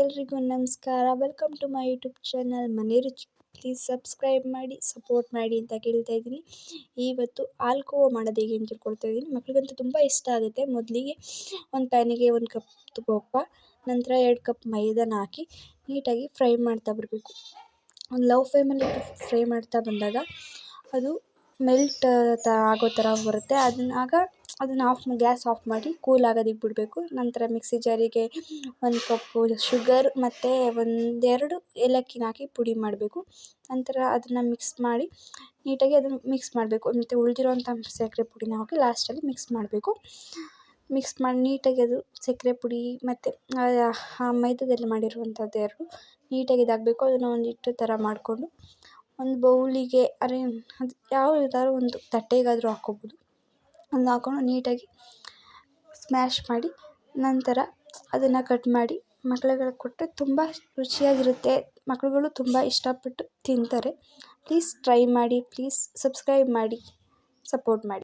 ಎಲ್ರಿಗೂ ನಮಸ್ಕಾರ. Welcome to my YouTube channel Mane Ruchi please subscribe ಮಾಡಿ ಸಪೋರ್ಟ್ ಮಾಡಿ ಅಂತ ಕೇಳ್ತಾ ಇದ್ದೀನಿ. ಇವತ್ತು ಆಲ್ಕೋವಾ ಮಾಡೋದು ಹೇಗೆ ಅಂತ ತಿಳ್ಕೊಳ್ತಾ ಇದ್ದೀನಿ. ಮಕ್ಕಳಿಗಂತೂ ತುಂಬ ಇಷ್ಟ ಆಗುತ್ತೆ. ಮೊದಲಿಗೆ ಒಂದು ಪ್ಯಾನಿಗೆ ಒಂದು ಕಪ್ ತುಪ್ಪ, ನಂತರ ಎರಡು ಕಪ್ ಮೈದಾನ ಹಾಕಿ ನೀಟಾಗಿ ಫ್ರೈ ಮಾಡ್ತಾ ಬರಬೇಕು. ಒಂದು ಲವ್ ಫ್ಲೇಮಲ್ಲಿ ಫ್ರೈ ಮಾಡ್ತಾ ಬಂದಾಗ ಅದು ಮೆಲ್ಟ್ ಆಗೋ ಥರ ಬರುತ್ತೆ. ಅದನ್ನ ಅದನ್ನು ಆಫ್ ಗ್ಯಾಸ್ ಆಫ್ ಮಾಡಿ ಕೂಲ್ ಆಗೋದಕ್ಕೆ ಬಿಡಬೇಕು ನಂತರ ಮಿಕ್ಸಿ ಜಾರಿಗೆ ಒಂದು ಕಪ್ಪು ಶುಗರ್ ಮತ್ತು ಒಂದೆರಡು ಏಲಕ್ಕಿನ ಹಾಕಿ ಪುಡಿ ಮಾಡಬೇಕು. ನಂತರ ಅದನ್ನು ಮಿಕ್ಸ್ ಮಾಡಿ ನೀಟಾಗಿ ಅದನ್ನು ಮಿಕ್ಸ್ ಮಾಡಬೇಕು. ಮತ್ತು ಉಳಿದಿರೋಂಥ ಸಕ್ಕರೆ ಪುಡಿನ ಹಾಕಿ ಲಾಸ್ಟಲ್ಲಿ ಮಿಕ್ಸ್ ಮಾಡಬೇಕು. ಮಿಕ್ಸ್ ಮಾಡಿ ನೀಟಾಗಿ ಅದು ಸಕ್ಕರೆ ಪುಡಿ ಮತ್ತು, ಆ ಮೈದಾದಲ್ಲಿ ಮಾಡಿರುವಂಥದ್ದು ಎರಡು ನೀಟಾಗಿ ಇದಾಗಬೇಕು. ಅದನ್ನು ಒಂದು ಹಿಟ್ಟು ಥರ ಮಾಡಿಕೊಂಡು ಒಂದು ಬೌಲಿಗೆ, ಅರೆ, ಅದು ಯಾವುದಾದ್ರು ಒಂದು ತಟ್ಟೆಗಾದರೂ ಹಾಕ್ಕೊಬೋದು. ಅದನ್ನ ಹಾಕೊಂಡು ನೀಟಾಗಿ ಸ್ಮ್ಯಾಶ್ ಮಾಡಿ ನಂತರ ಅದನ್ನು ಕಟ್ ಮಾಡಿ ಮಕ್ಳುಗಳಿಗೆ ಕೊಟ್ಟರೆ ತುಂಬ ರುಚಿಯಾಗಿರುತ್ತೆ. ಮಕ್ಕಳುಗಳು ತುಂಬ ಇಷ್ಟಪಟ್ಟು ತಿಂತಾರೆ. ಪ್ಲೀಸ್ ಟ್ರೈ ಮಾಡಿ ಪ್ಲೀಸ್ ಸಬ್ಸ್ಕ್ರೈಬ್ ಮಾಡಿ ಸಪೋರ್ಟ್ ಮಾಡಿ.